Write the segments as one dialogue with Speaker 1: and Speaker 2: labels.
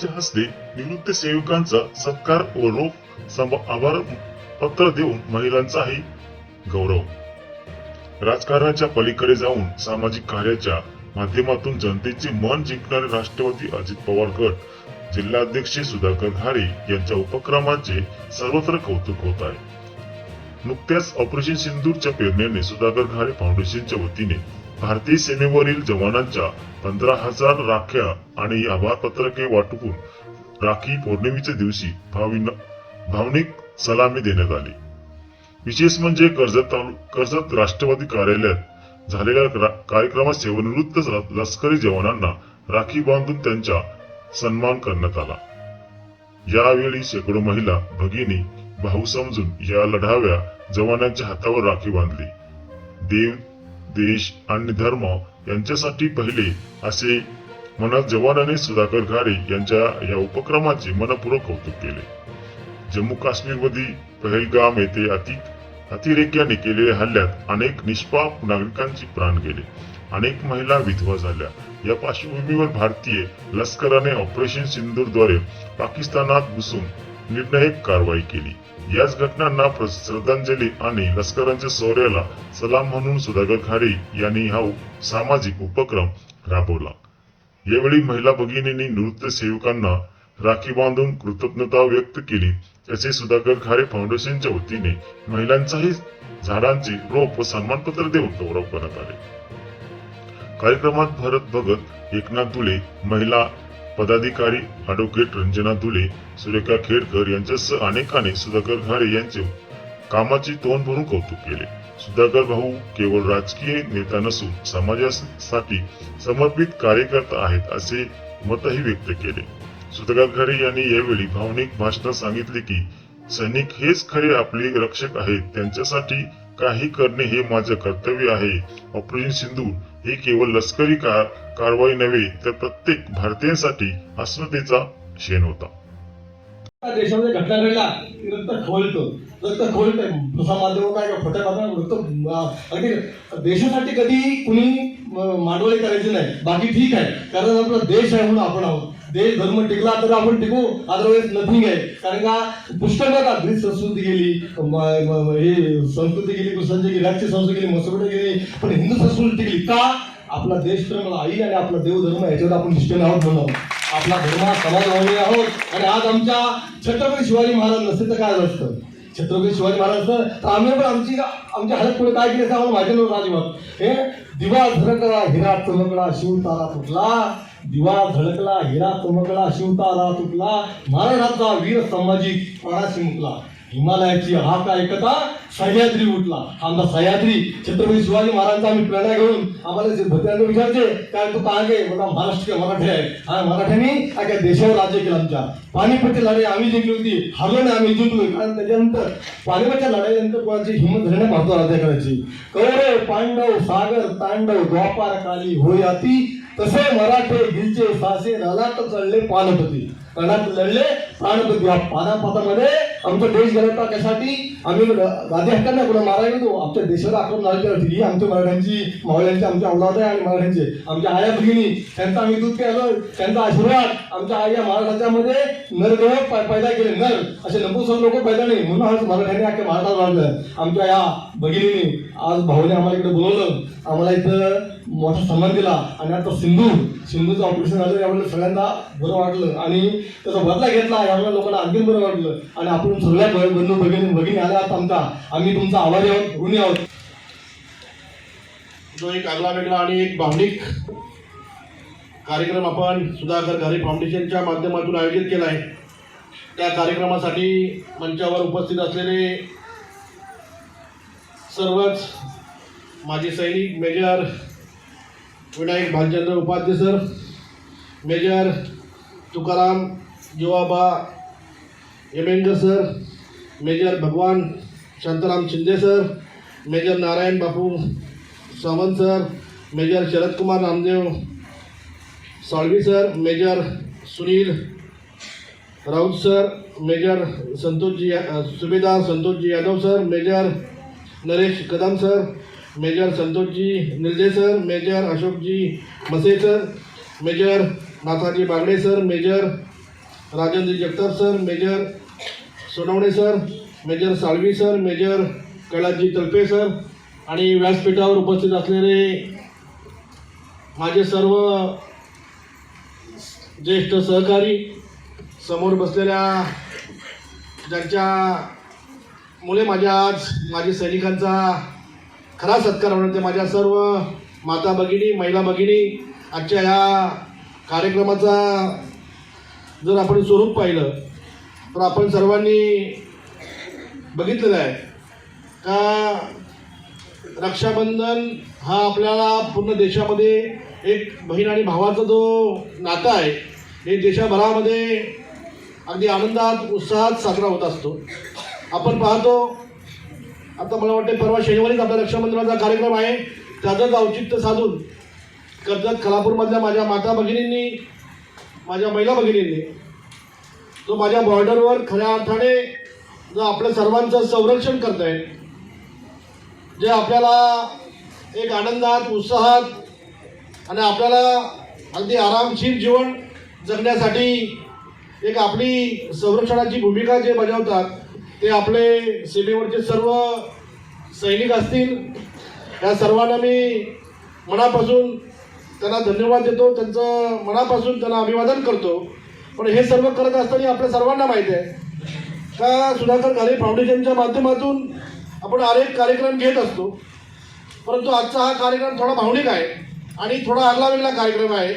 Speaker 1: यांच्या हस्ते निवृत्त सेवकांचा सत्कार व रोख आभार पत्र देऊन महिलांचाही गौरव. राजकारणाच्या पलीकडे जाऊन सामाजिक कार्याच्या माध्यमातून जनतेचे मन जिंकणारे राष्ट्रवादी अजित पवार गट जिल्हाध्यक्ष सुधाकर घारे यांच्या उपक्रमाचे सर्वत्र कौतुक होत आहे. नुकत्याच ऑपरेशन सिंदूरच्या प्रेरणेने सुधाकर घारे फाउंडेशनच्या वतीने भारतीय सीमेवरील जवानांच्या पंधरा हजार राख्या आणि आभार पत्रके वाटपून राखी पौर्णिमेच्या दिवशी भाविन- भावनिक सलामी देण्यात आली. विशेष म्हणजे कर्जत कर्जत राष्ट्रवादी कार्यालयात झालेल्या कार्यक्रमात सेवानिवृत्त लष्करी जवानांना राखी बांधून त्यांचा सन्मान करण्यात आला. यावेळी शेकडो महिला भगिनी भाऊ समजून या लढाव्या जवानांच्या हातावर राखी बांधली. देव देश आणि धर्म यांच्यासाठी पहिले असे म्हणत जवानाने सुधाकर घारे यांच्या या उपक्रमाचे मनपूर्वक कौतुक केले. जम्मू काश्मीर काश्मीरमधील पहलगाम येथे अति अतिरेक्याने केलेल्या हल्ल्यात अनेक निष्पाप नागरिकांचे प्राण गेले. अनेक महिला विधवा झाल्या. या पार्श्वभूमीवर भारतीय लष्कराने ऑपरेशन सिंदूरद्वारे पाकिस्तानात घुसून निर्णायक कारवाई केली. याच घटनांना श्रद्धांजली आणि लष्करांच्या शौर्याला सलाम म्हणून सुधाकर खारे यांनी हा सामाजिक उपक्रम राबवला. यावेळी महिला भगिनींनी नृत्य सेवकांना राखी बांधून कृतज्ञता व्यक्त केली. तसे सुधाकर खारे फाउंडेशनच्या वतीने महिलांचाही झाडांची रोप व सन्मानपत्र देऊन गौरव करण्यात आले. कार्यक्रमात भरत भगत एकनाथ दुले महिला पदाधिकारी अॅडव्होकेट रंजना दुले सुरेखा खेडकर यांच्यासह अनेकांनी सुधाकर घारे यांचे कामाची तोंड भरून कौतुक केले. सुधाकर भाऊ केवळ राजकीय नेता नसून समाजासाठी समर्पित कार्यकर्ता आहेत असे मतही व्यक्त केले. सुधाकर घारे यांनी यावेळी भावनिक भाषणात सांगितले की सैनिक हेच खरे आपले रक्षक आहेत. त्यांच्यासाठी काही करणे हे माझे कर्तव्य आहे. ऑपरेशन सिंधू हे केवळ लष्करी कार कारवाई नव्हे तर प्रत्येक भारतीयांसाठी अस्मितेचा शेण होता.
Speaker 2: देशामध्ये घटना घडला की रक्त खवळतो रक्त खवळतंय प्रसार माध्यम काय फटक खोट्या रक्त अगदी देशासाठी कधी कुणी मांडवळी करायची नाही. बाकी ठीक आहे. कारण आपला देश आहे म्हणून आपण आहोत. देश धर्म टिकला तर आपण टिकू अदरवाईज नथिंग आहे. कारण का पुष्कळ बघा ग्रीस संस्कृती गेली हे संस्कृती गेली कृष्णांची गेली संस्कृती गेली मसुरडे गेली पण हिंदू संस्कृती टिकली का? आपला देश प्रेम आई आणि आपला देवधर्म याच्यावर आपण निष्ठेने आहोत म्हणून. आपला धर्म हा आहोत. आणि आज आमच्या छत्रपती शिवाजी महाराज नसते तर काय असतं? छत्रपती शिवाजी महाराज तर आम्ही पण आमची आमच्या हालत पुढे काय केलं आम्हाला माहिती नव्हतं अजिबात. हे दिवा धडकला हिरा चमकला शिव तारा तुटला. दिवा झळकला हिरा चमकला शिव तारा तुटला. महाराजांचा वीर संभाजी प्राणाशी मुकला. हिमालयाची हाक ऐकता सह्याद्री उठला. आमचा सह्याद्री छत्रपती शिवाजी महाराजांचा आम्ही प्रेरणा घेऊन आम्हाला जे भद्रांना विचारते काय तू का गे महाराष्ट्र मराठी आहे? हा मराठ्यांनी काय देशावर राज्य केलं आमच्या. पानिपतची लढाई आम्ही जिंकली होती हरलो नाही आम्ही जिंकलो कारण त्याच्यानंतर पानिपतच्या लढाईनंतर कोणाची हिंमत धरणे महत्त्व राज्य करायची. कौरव पांडव सागर तांडव द्वापार काली होयाती तसे मराठे गिलचे सासे रलाट चढले पानपती. रणात लढले प्राणपती या पानापतामध्ये आमचा देश गेला कशासाठी आम्ही गादी हक्कांना कुठं मारायला होतो आमच्या देशाला आक्रमण झाले ही आमच्या मराठ्यांची मावळ्यांची आमच्या अवलाद आहे आणि मराठ्यांचे. आमच्या आया भगिनी त्यांचा आम्ही दूध केलं त्यांचा आशीर्वाद आमच्या आया महाराष्ट्रामध्ये नरदेह पै- पैदा केले. नर असे नपुसक लोक पैदा नाही. म्हणून आज मराठ्यांनी अख्ख्या महाराष्ट्रात वाढलं. आमच्या या भगिनीने आज भाऊने आम्हाला इकडे बोलवलं. आम्हाला इथं मोठा सन्मान दिला. आणि आता सिंधू सिंधूचं ऑपरेशन झालं यामुळे सगळ्यांना बरं वाटलं. आणि त्याचा बदला घेतला यामुळे लोकांना आणखी बरं वाटलं. आणि आपण सगळ्या बंधू भगिनी भगिनी आल्या आहात आमचा. आम्ही तुमचा आभारी आहोत ऋणी आहोत.
Speaker 3: जो एक आगळा वेगळा आणि एक भावनिक कार्यक्रम आपण सुधाकर घारी फाउंडेशनच्या माध्यमातून आयोजित केला आहे. त्या कार्यक्रमासाठी मंचावर उपस्थित असलेले सर्वच माजी सैनिक major Vinayak Bhalchandra Upadhye sir major Tukaram Jivaba Yamendra sir major Bhagwan Shantaram Shinde sir major Narayan Bapu Sawant sir major Sharad Kumar Namdev Salvi sir major Sunil Raut sir major Santoshji Subedar Santoshji Yadav sir major Naresh Kadam sir major Santoshji Nirde sir major Ashokji Mase sir major Nathaji Bagde sir major Rajendra Jagtap sir major Sonawane sir major Salvi sir major Kailasji Talpe sir आणि व्यासपीठावर उपस्थित असलेले माझे सर्व ज्येष्ठ सहकारी समोर बसलेल्या ज्यांच्या मुळे माझ्या आज माझ्या सैनिकांचा खरा सत्कार होणार ते माझ्या सर्व माता भगिनी महिला भगिनी आजच्या ह्या कार्यक्रमाचा जर आपण स्वरूप पाहिलं तर आपण सर्वांनी बघितलेलं आहे का रक्षाबंधन हा आपल्याला पूर्ण देशामध्ये एक बहीण आणि भावाचा जो नाता आहे हे देशाभरामध्ये अगदी आनंदात उत्साहात साजरा होत असतो. आपण पाहतो आता मला वाटते परवा शनिवारीच आपला रक्षाबंधनाचा कार्यक्रम आहे त्याचंच औचित्य साधून कर्जत खलापूरमधल्या माझ्या माता भगिनींनी माझ्या महिला भगिनींनी जो माझ्या बॉर्डरवर खऱ्या अर्थाने जो आपल्या सर्वांचं संरक्षण करत आहे जे आपल्याला एक आनंदात उत्साहात आणि आपल्याला अगदी आरामशीर जीवन जगण्यासाठी एक आपली संरक्षणाची भूमिका जे बजावतात ते आपले सीमेवरचे सर्व सैनिक असतील. या सर्वांना मी मनापासून त्यांना धन्यवाद देतो त्यांचं मनापासून त्यांना अभिवादन करतो. पण हे सर्व करत असताना आपल्या सर्वांना माहीत आहे का सुधाकर घाले फाउंडेशनच्या माध्यमातून आपण अनेक कार्यक्रम घेत असतो. परंतु आजचा हा कार्यक्रम थोडा भावनिक आहे आणि थोडा आगला वेगळा कार्यक्रम आहे.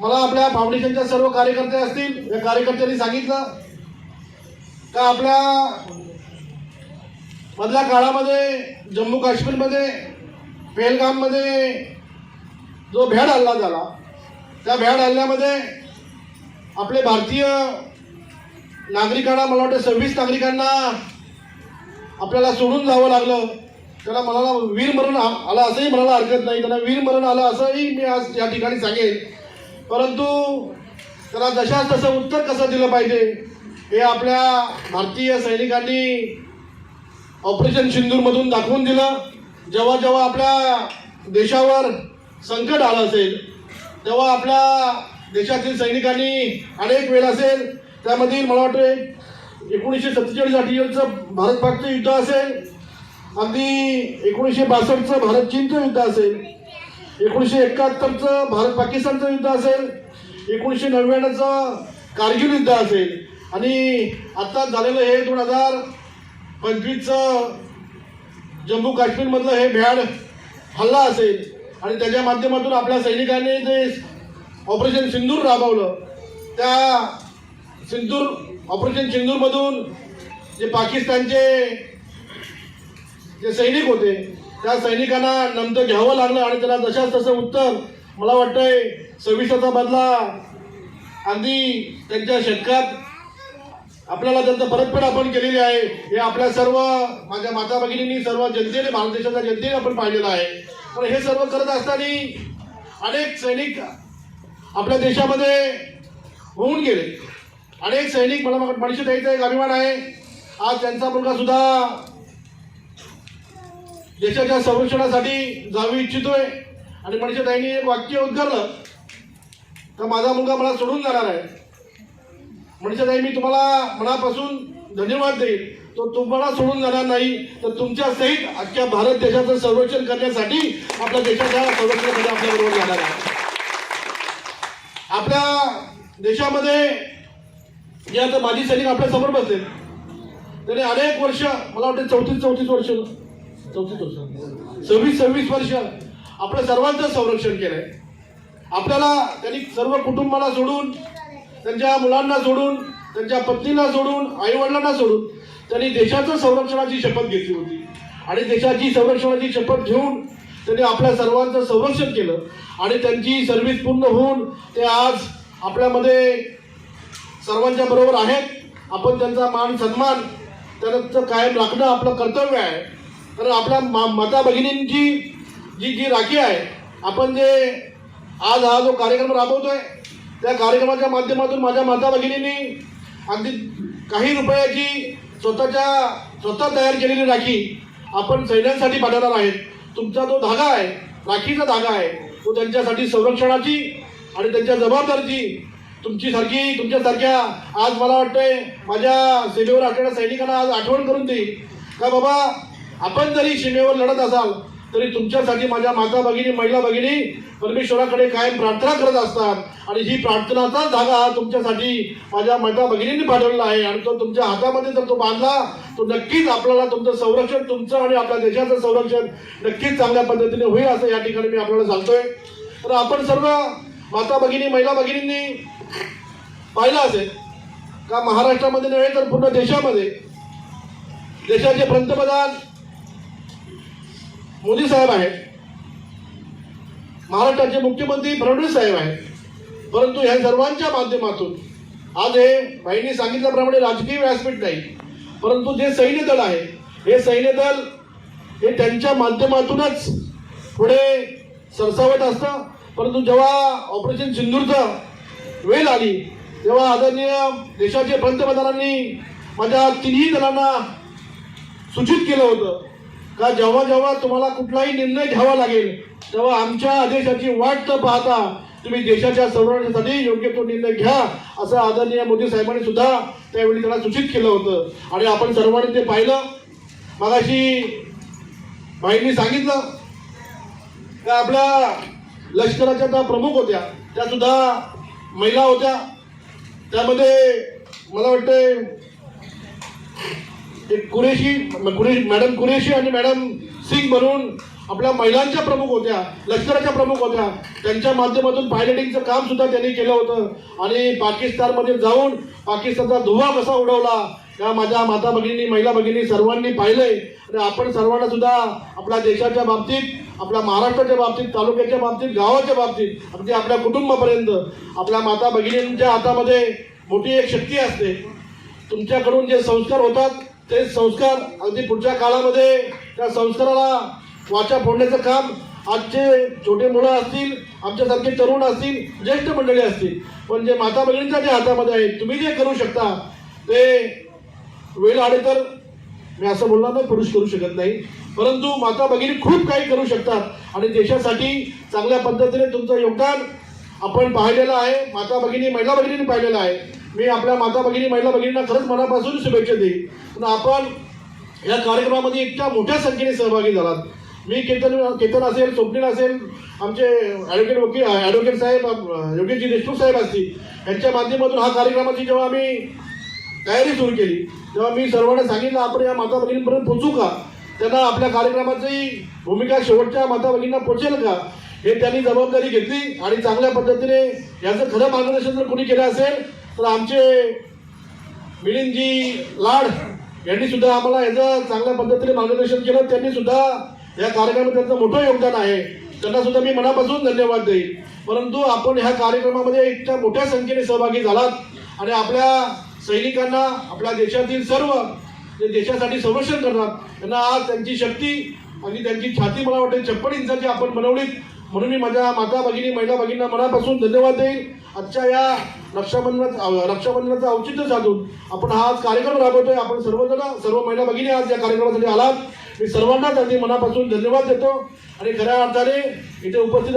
Speaker 3: मला आपल्या फाउंडेशनच्या सर्व कार्यकर्ते असतील या कार्यकर्त्यांनी सांगितलं का आपल्या मधल्या काळामध्ये जम्मू काश्मीरमध्ये पेहलगाममध्ये जो भ्याड हल्ला झाला त्या भ्याड हल्ल्यामध्ये आपले भारतीय नागरिकांना मला वाटतं सव्वीस नागरिकांना आपल्याला सोडून जावं लागलं. त्याला मनाला वीर मरण आलं असंही म्हणायला हरकत नाही. त्यांना वीर मरण आलं असंही मी आज या ठिकाणी सांगेन. परंतु त्याला जशाच तसं उत्तर कसं दिलं पाहिजे हे आपल्या भारतीय सैनिकांनी ऑपरेशन सिंदूरमधून दाखवून दिलं. जेव्हा जेव्हा आपल्या देशावर संकट आलं असेल तेव्हा आपल्या देशातील सैनिकांनी अनेक वेळ असेल त्यामधील मला वाटतं एकोणीसशे सत्तेचाळीस अठ्ठेचाळीसचं भारत पाकचं युद्ध असेल अगदी एकोणीसशे बासष्टचं भारत चीनचं युद्ध असेल एकोणीसशे एकाहत्तरचं भारत पाकिस्तानचं युद्ध असेल एकोणीसशे नव्याण्णवचं कारगिल युद्ध असेल. आणि आत्ताच झालेलं हे दोन हजार पंचवीसचं जम्मू काश्मीरमधलं हे भ्याड हल्ला असेल आणि त्याच्या माध्यमातून आपल्या सैनिकांनी जे ऑपरेशन सिंदूर राबवलं त्या सिंदूर ऑपरेशन सिंदूरमधून जे पाकिस्तानचे जे सैनिक होते त्या सैनिकांना नमतं घ्यावं लागलं आणि त्याला जशाच तसं उत्तर मला वाटतंय सव्वीसाचा बदला अगदी त्यांच्या शतकात आपल्याला त्यांचं परतफेड आपण केलेली आहे. हे आपल्या सर्व माझ्या माता भगिनींनी सर्व जनतेने भारत देशाच्या जनतेने आपण पाहिलेलं आहे. तर हे सर्व करत असताना अनेक सैनिक आपल्या देशामध्ये होऊन गेले. अनेक सैनिक मला मनुष्य द्यायचा एक अभिमान आहे. आज त्यांचा मुलगा सुद्धा देशाच्या संरक्षणासाठी जाऊ इच्छितोय. आणि मनुष्यताईंनी एक वाक्य उद्गारलं. तर माझा मुलगा मला सोडून जाणार आहे. मनुष्यताई मी तुम्हाला मनापासून धन्यवाद देईल तो तुम्हाला सोडून जाणार नाही. तर तुमच्या सहित अख्ख्या भारत देशाचं संरक्षण करण्यासाठी आपल्या देशाच्या संरक्षणामध्ये आपल्याबरोबर जाणार आहे आपल्या देशामध्ये जे आता माजी सैनिक आपल्यासमोर बसले. त्याने अनेक वर्ष मला वाटतं चौतीस चौतीस वर्ष चौतीस वर्ष. सव्वीस सव्वीस वर्ष आपल्या सर्वांचं संरक्षण केलंय. आपल्याला त्यांनी सर्व कुटुंबाला सोडून त्यांच्या मुलांना सोडून त्यांच्या पत्नीला सोडून आईवडिलांना सोडून त्यांनी देशाचं संरक्षणाची शपथ घेतली होती. आणि देशाची संरक्षणाची शपथ घेऊन त्यांनी आपल्या सर्वांचं संरक्षण केलं. आणि त्यांची सर्व्हिस पूर्ण होऊन ते आज आपल्यामध्ये सर्वांच्या बरोबर आहेत. आपण त्यांचा मान सन्मान त्यांचं कायम राखणं आपलं कर्तव्य आहे. कारण आपल्या मा माता भगिनींची जी जी राखी आहे आपण जे आज हा जो कार्यक्रम राबवतो आहे त्या कार्यक्रमाच्या माध्यमातून माझ्या माता भगिनींनी अगदी काही रुपयाची स्वतःच्या स्वतः तयार केलेली राखी आपण सैन्यांसाठी पाठवणार आहेत. तुमचा जो धागा आहे राखीचा धागा आहे तो त्यांच्यासाठी संरक्षणाची आणि त्यांच्या जबाबदारीची तुमची सारखी तुमच्यासारख्या आज मला वाटतंय माझ्या सीमेवर असलेल्या सैनिकांना आज आठवण करून देईल. का बाबा आपण जरी सीमेवर लढत असाल तरी तुमच्यासाठी माझ्या माता भगिनी महिला भगिनी परमेश्वराकडे कायम प्रार्थना करत असतात. आणि ही प्रार्थनाचा धागा तुमच्यासाठी माझ्या माता भगिनींनी पाठवलेला आहे. आणि तो तुमच्या हातामध्ये जर तो बांधला तो नक्कीच आपल्याला तुमचं संरक्षण तुमचं आणि आपल्या देशाचं संरक्षण नक्कीच चांगल्या पद्धतीने होईल असं या ठिकाणी मी आपल्याला सांगतोय. तर आपण सर्व माता भगिनी महिला भगिनींनी पाहिलं असेल का महाराष्ट्रामध्ये नव्हे तर पूर्ण देशामध्ये? देशाचे पंतप्रधान मोदी साहेब आहेत. महाराष्ट्राचे मुख्यमंत्री फडणवीस साहेब आहेत. परंतु ह्या सर्वांच्या माध्यमातून आज हे बाईंनी सांगितल्याप्रमाणे राजकीय व्यासपीठ नाही परंतु जे सैन्य दल आहे हे सैन्य दल हे त्यांच्या माध्यमातूनच पुढे सरसावत असतं. परंतु जेव्हा ऑपरेशन सिंदूरचं वेळ आली तेव्हा आदरणीय देशाचे पंतप्रधानांनी माझ्या तिन्ही दलांना सूचित केलं होतं. का जेव्हा जेव्हा तुम्हाला कुठलाही निर्णय घ्यावा लागेल तेव्हा आमच्या आदेशाची वाट तर पाहता तुम्ही देशाच्या संरक्षणासाठी योग्य तो निर्णय घ्या असं आदरणीय मोदी साहेबांनी सुद्धा त्यावेळी त्याला सूचित केलं होतं. आणि आपण सर्वांनी ते पाहिलं. मगाशी बाईंनी सांगितलं का आपल्या लष्कराच्या त्या प्रमुख होत्या त्या सुद्धा महिला होत्या. त्यामध्ये मला वाटतंय एक कुरेशी कुरेशी मॅडम कुरेशी आणि मॅडम सिंग म्हणून आपल्या महिलांच्या प्रमुख होत्या लष्कराच्या प्रमुख होत्या. त्यांच्या माध्यमातून पायलटिंगचं काम सुद्धा त्यांनी केलं होतं. आणि पाकिस्तानमध्ये जाऊन पाकिस्तानचा धुवा कसा उडवला या माझ्या माता भगिनी महिला भगिनी सर्वांनी पाहिलंय. आणि आपण सर्वांना सुद्धा आपल्या देशाच्या बाबतीत आपल्या महाराष्ट्राच्या बाबतीत तालुक्याच्या बाबतीत गावाच्या बाबतीत अगदी आपल्या कुटुंबापर्यंत आपल्या माता भगिनींच्या हातामध्ये मोठी एक शक्ती असते. तुमच्याकडून जे संस्कार होतात ते संस्कार अगदी पुढच्या काळामध्ये त्या संस्काराला वाचा फोडण्याचं काम आजचे छोटे मुलं असतील आमच्यासारखे तरुण असतील ज्येष्ठ मंडळी असतील. पण जे माता भगिनींच्या जे हातामध्ये आहे तुम्ही जे करू शकता ते वेळ आले तर मी असं बोलणार नाही पुरुष करू शकत नाही. परंतु माता भगिनी खूप काही करू शकतात आणि देशासाठी चांगल्या पद्धतीने तुमचं योगदान आपण पाहिलेलं आहे. माता भगिनी महिला भगिनी पाहिलेलं आहे. मी आपल्या माता भगिनी महिला भगिनींना खरंच मनापासून शुभेच्छा देईन. पण आपण या कार्यक्रमामध्ये इतक्या मोठ्या संख्येने सहभागी झालात. मी केतन केतन असेल स्वप्नील असेल आमचे ॲडव्होकेट वकील ॲडव्होकेट साहेब योगेशजी देशमुख साहेब असतील यांच्या माध्यमातून हा कार्यक्रमाची जेव्हा आम्ही तयारी सुरू केली तेव्हा मी सर्वांना सांगितलं आपण या माता भगिनींपर्यंत पोचू का? त्यांना आपल्या कार्यक्रमाची भूमिका शेवटच्या माता भगिनींना पोचेल का? हे त्यांनी जबाबदारी घेतली आणि चांगल्या पद्धतीने याचं खरं मार्गदर्शन जर कोणी केलं असेल तर आमचे मिलिंदजी लाड यांनी सुद्धा आम्हाला याचं चांगल्या पद्धतीने मार्गदर्शन केलं. त्यांनी सुद्धा या कार्यक्रमात त्यांचं मोठं योगदान आहे. त्यांना सुद्धा मी मनापासून धन्यवाद देईन. परंतु आपण ह्या कार्यक्रमामध्ये इतक्या मोठ्या संख्येने सहभागी झालात आणि आपल्या सैनिकांना आपल्या देशातील सर्व जे देशासाठी संरक्षण करतात त्यांना आज त्यांची शक्ती आणि त्यांची छाती मला वाटते छप्पन इंचाची आपण बनवलीत. म्हणून मी माझ्या माता भगिनी महिला भगिनींना मनापासून धन्यवाद देईन. आजच्या या रक्षाबंधनाचं रक्षाबंधनाचं औचित्य साधून आपण हा आज कार्यक्रम राबवतोय. आपण सर्वजण सर्व महिला भगिनी आज या कार्यक्रमासाठी आलात. मी सर्वांनाच अगदी मनापासून धन्यवाद देतो. आणि खऱ्या अर्थाने इथे उपस्थित